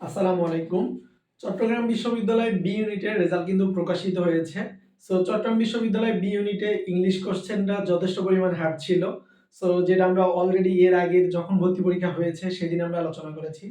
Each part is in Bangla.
আসসালামু আলাইকুম। চট্টগ্রাম বিশ্ববিদ্যালয় বি ইউনিটের রেজাল্ট কিন্তু প্রকাশিত হয়েছে। সো চট্টগ্রাম বিশ্ববিদ্যালয় বি ইউনিটে ইংলিশ কোশ্চেনটা যথেষ্ট পরিমাণ হার্ড ছিল। সো যেটা আমরা অলরেডি এর আগে যখন ভর্তি পরীক্ষা হয়েছে, সেদিন আমরা আলোচনা করেছি।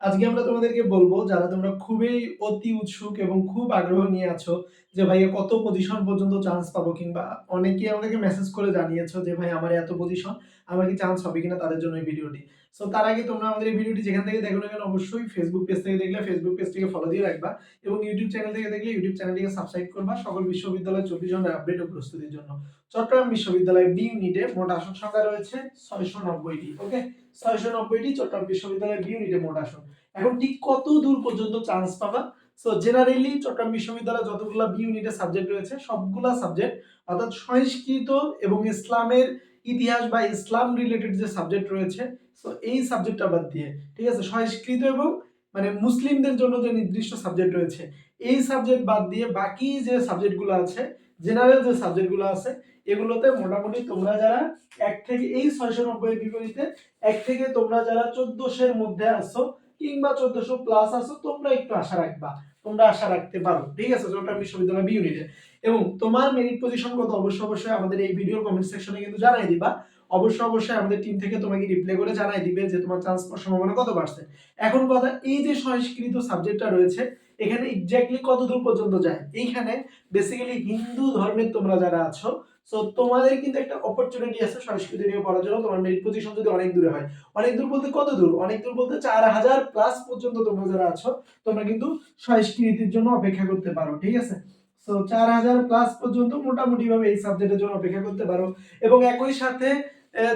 আজকে আমরা তোমাদেরকে বলব, যারা তোমরা খুবই অতি উৎসুক এবং খুব আগ্রহ নিয়ে আছো যে, ভাইয়া, কত পজিশন পর্যন্ত চান্স পাবো? কিংবা অনেকেই আমাদেরকে মেসেজ করে জানিয়েছো যে ভাই আমার এত পজিশন আমার কি চান্স হবে কিনা তাদের জন্য এই ভিডিওটি সো তার আগে তোমরা আমাদের এই ভিডিওটি যেখান থেকে দেখো না কেন, অবশ্যই ফেসবুক পেজ থেকে দেখলে ফেসবুক পেজটিকে ফলো দিয়ে রাখবা এবং ইউটিউব চ্যানেল থেকে দেখলে ইউটিউব চ্যানেলটিকে সাবস্ক্রাইব করবা সকল বিশ্ববিদ্যালয় চব্বিশ ঘণ্টার আপডেট ও প্রস্তুতির জন্য। চট্টগ্রাম বিশ্ববিদ্যালয় বি ইউনিটে মোট আসন সংখ্যা রয়েছে ছয়শো নব্বইটি ওকে ছয়শো নব্বইটি চট্টগ্রাম বিশ্ববিদ্যালয় বি ইউনিটে মোট আসন। এখন ঠিক কত দূর পর্যন্ত চান্স পাবা? সো জেনারেলি চট্টগ্রাম বিশ্ববিদ্যালয় যতগুলো বি ইউনিটের সাবজেক্ট রয়েছে, সবগুলা সাবজেক্ট অর্থাৎ সংস্কৃত এবং ইসলামের ইতিহাস বা ইসলাম রিলেটেড যে সাবজেক্ট রয়েছে সো এই সাবজেক্টটা বাদ দিয়ে, ঠিক আছে? সংস্কৃত এবং মানে মুসলিমদের জন্য যে নির্দিষ্ট সাবজেক্ট রয়েছে, এই সাবজেক্ট বাদ দিয়ে বাকি যে সাবজেক্টগুলো আছে জেনারেল যে সাবজেক্টগুলো আছে, এগুলোতে মোটামুটি তোমরা যারা এক থেকে, এই ছয়শো নব্বই বিপরীতে এক থেকে তোমরা যারা চোদ্দশোর মধ্যে আসো কিংবা চোদ্দশো প্লাস আসো তোমরা একটু আশা রাখবা। তোমরা আশা রাখতে পারো, ঠিক আছে? চট্টগ্রাম বিশ্ববিদ্যালয় বি ইউনিটে এবং তোমার মেরিট পজিশন কত? অবশ্যই অবশ্যই আমাদের এই ভিডিওর কমেন্ট সেকশনে কিন্তু জানাই দিবা। অবশ্যই অবশ্যই আমাদের টিম থেকে তোমাকে রিপ্লাই করে জানাই দিবে যে তোমার চান্স পাওয়ার সম্ভাবনা কত পার্সেন্ট এখন কথা, এই যে সংস্কৃত সাবজেক্টটা রয়েছে, এখানে এক্স্যাক্টলি কতদূর পর্যন্ত যায়? এইখানে বেসিক্যালি হিন্দু ধর্মের তোমরা যারা আছো সো তোমাদের কিন্তু একটা অপরচুনিটি আছে সংস্কৃত নিয়ে পড়ার জন্য। তোমার মেরিট পজিশন যদি অনেক দূরে হয়। অনেক দূর বলতে কত দূর? অনেক দূর বলতে চার হাজার প্লাস পর্যন্ত তোমরা যারা আছো, তোমরা কিন্তু সংস্কৃতির জন্য অপেক্ষা করতে পারো, ঠিক আছে? সো চার হাজার প্লাস পর্যন্ত মোটামুটি ভাবে এই সাবজেক্টের জন্য অপেক্ষা করতে পারো। এবং একই সাথে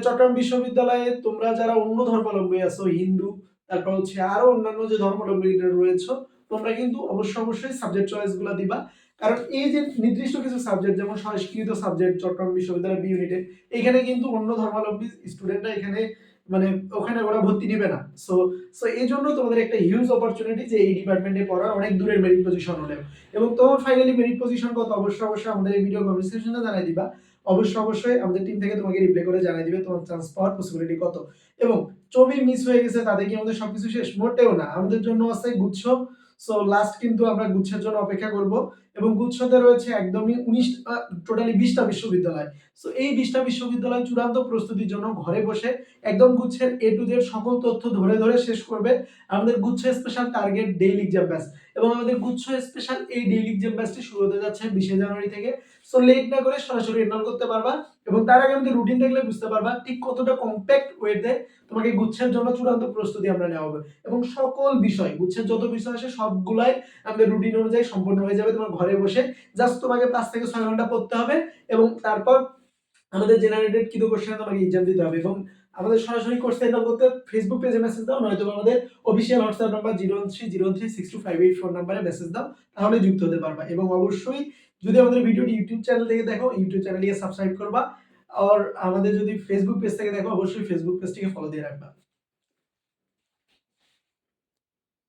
চট্টগ্রাম বিশ্ববিদ্যালয়ে তোমরা যারা অন্য ধর্মাবলম্বী আছো, হিন্দু, তারপর হচ্ছে আরও অন্যান্য যে ধর্মাবলম্বী রয়েছে, তোমরা কিন্তু অবশ্যই অবশ্যই সাবজেক্ট চয়েসগুলা দিবা। কারণ এই যে নির্দিষ্ট কিছু সাবজেক্ট যেমন সংস্কৃত সাবজেক্ট চট্টগ্রাম বিশ্ববিদ্যালয় বি ইউনিটে এখানে কিন্তু অন্য ধর্মাবলম্বী স্টুডেন্টরা এখানে মানে ওখানে ওরা ভর্তি নিবে না। সো সো এই জন্য তোমাদের একটা হিউজ অপরচুনিটি যে এই ডিপার্টমেন্টে পড়ার অনেক দূরের মেরিট পজিশন হলেও। এবং তোমার ফাইনালি মেরিট পজিশন কত অবশ্যই অবশ্যই আমাদের এই ভিডিও কমেন্ট সেকশনে জানাই দিবা। অবশ্যই অবশ্যই আমাদের টিম থেকে তোমাকে রিপ্লাই করে জানাই দিবে তোমার চান্স পাওয়ার পসিবিলিটি কত। এবং ছবি মিস হয়ে গেছে তাদেরকে আমাদের সবকিছু শেষ? মোটেও না। আমাদের জন্য আছে গুচ্ছ। সো লাস্ট কিন্তু আমরা গুচ্ছের জন্য অপেক্ষা করব এবং গুচ্ছতে রয়েছে একদমই উনিশ টোটালি বিশটা বিশ্ববিদ্যালয়। সো এই বিশটা বিশ্ববিদ্যালয় চূড়ান্ত প্রস্তুতির জন্য ঘরে বসে একদম গুচ্ছের এ টু জেড সকল তথ্য ধরে ধরে শেষ করবে আমাদের গুচ্ছ স্পেশাল টার্গেট ডেইলি এক্সাম ব্যাস এবং আমাদের গুচ্ছ স্পেশাল এই ডেইলি এক্সাম ব্যাসটি শুরু হতে যাচ্ছে বিশে জানুয়ারি থেকে। সো লেট না করে সরাসরি এনরোল করতে পারবা এবং তার আগে আমাদের রুটিন দেখলে বুঝতে পারবা ঠিক কতটা কম্প্যাক্ট ওয়েতে তোমাকে গুচ্ছের জন্য চূড়ান্ত প্রস্তুতি আমরা নেওয়া হবে। এবং সকল বিষয়, গুচ্ছের যত বিষয় আছে সবগুলাই আমাদের রুটিন অনুযায়ী সম্পন্ন হয়ে যাবে তোমার ঘরে বসে। জাস্ট তোমাকে পাঁচ থেকে ছয় ঘণ্টা পড়তে হবে এবং তারপর আমাদের জেনারেটেড কিছু কোশ্চেন তোমাকে এক্সাম দিতে হবে এবং আমাদের সরাসরি কোর্স এনরোল করতে ফেসবুক পেজে মেসেজ দাও, নয়তো আমাদের official WhatsApp number zero three zero three six two five eight four নাম্বারে মেসেজ দাও, তাহলে যুক্ত হতে পারবা। এবং অবশ্যই যদি আমাদের ভিডিওটি ইউটিউব চ্যানেল থেকে দেখো ইউটিউব চ্যানেলটিকে সাবস্ক্রাইব করবা, আর আমাদের যদি ফেসবুক পেজ থেকে দেখো, অবশ্যই ফেসবুক পেজটিকে ফলো দিয়ে রাখবা।